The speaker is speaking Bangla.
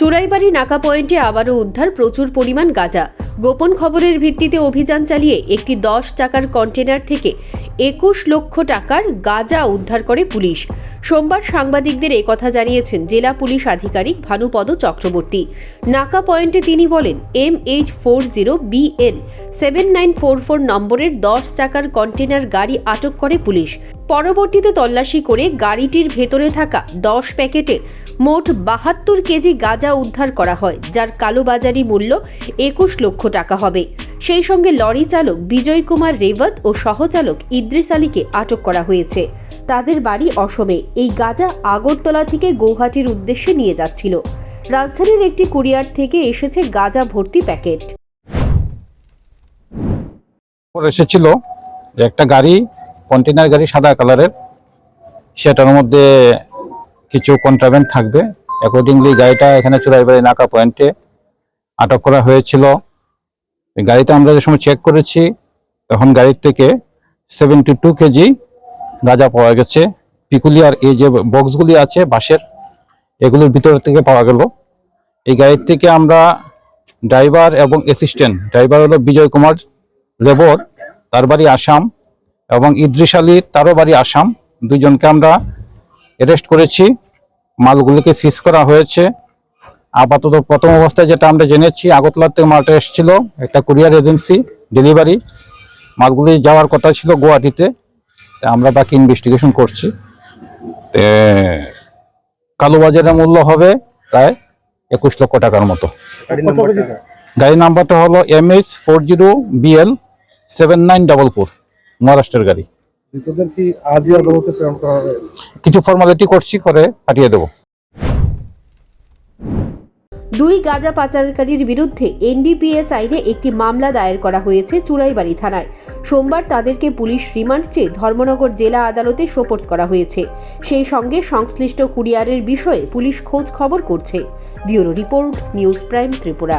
চুরাইবাড়ি নাকা পয়েন্টে আবারও উদ্ধার, প্রচুর পরিমাণ গাঁজা। গোপন খবরের ভিত্তিতে অভিযান চালিয়ে একটি দশ টাকার কন্টেনার থেকে একুশ লক্ষ টাকার গাঁজা উদ্ধার করে পুলিশ। সোমবার সাংবাদিকদের একথা জানিয়েছেন জেলা পুলিশ আধিকারিক ভানুপদ চক্রবর্তী। নাকা পয়েন্টে তিনি বলেন, M H four zero BL seven nine four four নম্বরের দশ চাকার কন্টেনার গাড়ি আটক করে পুলিশ। পরবর্তীতে তল্লাশি করে গাড়িটির ভেতরে থাকা দশ প্যাকেটে মোট বাহাত্তর কেজি গাঁজা উদ্ধার করা হয়, যার কালোবাজারি মূল্য একুশ লক্ষ টাকা হবে। সেই সঙ্গে লরি চালক বিজয় কুমার রেবত ও সহচালক ইদ্রিস আলীকে আটক করা হয়েছে। তাদের বাড়ি অসমে। এই গাঁজা আগরতলা থেকে গৌহাটির উদ্দেশ্যে নিয়ে যাচ্ছিল। রাজধানীর একটি কুরিয়ার থেকে এসেছে গাঁজা ভর্তি প্যাকেট। এসেছিল একটা গাড়ি কন্টেনার গাড়ি সাদা কালারের সেটার মধ্যে কিছু কন্ট্রাভেন্ট থাকবে। অ্যাকর্ডিংলি গাড়িটা এখানে চুরাইবাড়ি নাকা পয়েন্টে আটক করা হয়েছিল। গাড়িতে আমরা যে সময় চেক করেছি, তখন গাড়ির থেকে সেভেন্টি টু কেজি গাঁজা পাওয়া গেছে। পিকুলিয়ার এই যে বক্সগুলি আছে, বাঁশের, এগুলোর ভিতর থেকে পাওয়া গেল। এই গাড়ির থেকে আমরা ড্রাইভার এবং অ্যাসিস্ট্যান্ট ড্রাইভার হলো বিজয় কুমার লেবর, তার বাড়ি আসাম। এবং ইদ্রিস আলী তারও বাড়ি আসাম দুজনকে আমরা অ্যারেস্ট করেছি। মালগুলিকে সিজ করা হয়েছে। আপাতত প্রথম অবস্থায় যেটা আমরা জেনেছি আগরতলার থেকে মালটা এসেছিল একটা কুরিয়ার এজেন্সি ডেলিভারি মালগুলি যাওয়ার কথা ছিল গুয়াহাটিতে। আমরা বাকি ইনভেস্টিগেশন করছি। কালোবাজারের মূল্য হবে প্রায় একুশ লক্ষ টাকার মতো। গাড়ি নাম্বারটা? হলো M H four zero BL seven nine double four মহারাষ্ট্রের গাড়ি। কি আজই আদালতে প্রেরণ করা হবে? কিছু ফর্মালিটি করছি করে পাঠিয়ে দেবো। দুই গাঁজা পাচারকারীর বিরুদ্ধে এনডিপিএস আইনে একটি মামলা দায়ের করা হয়েছে চুরাইবাড়ি থানায়। সোমবার তাদেরকে পুলিশ রিমান্ড চেয়ে ধর্মনগর জেলা আদালতে সোপর্দ করা হয়েছে। সেই সঙ্গে সংশ্লিষ্ট কুরিয়ারের বিষয়ে পুলিশ খোঁজ খবর করছে। Bureau report news prime Tripura.